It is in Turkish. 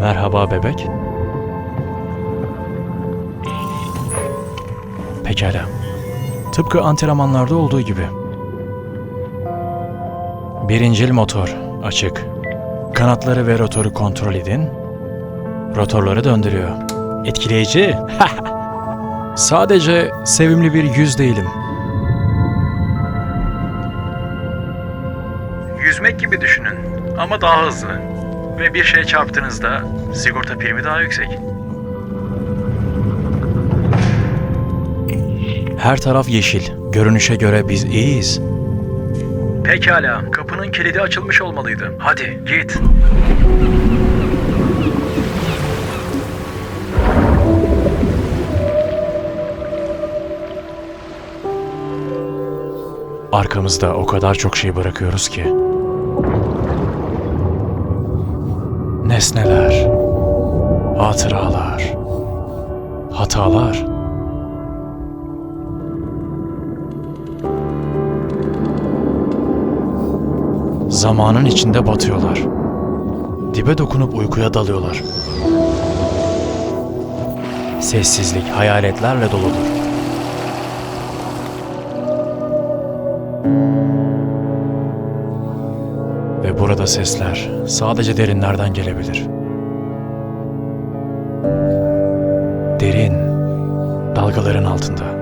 Merhaba bebek. Pekala. Tıpkı antrenmanlarda olduğu gibi. Birincil motor açık. Kanatları ve rotoru kontrol edin. Rotorları döndürüyor. Etkileyici. Sadece sevimli bir yüz değilim. Yüzmek gibi düşünün ama daha hızlı. Ve bir şeye çarptığınızda sigorta primi daha yüksek. Her taraf yeşil. Görünüşe göre biz iyiyiz. Pekala. Kapının kilidi açılmış olmalıydı. Hadi git. Arkamızda o kadar çok şey bırakıyoruz ki. Nesneler, hatıralar, hatalar. Zamanın içinde batıyorlar. Dibe dokunup uykuya dalıyorlar. Sessizlik hayaletlerle doludur. Ve burada sesler sadece derinlerden gelebilir. Derin, dalgaların altında.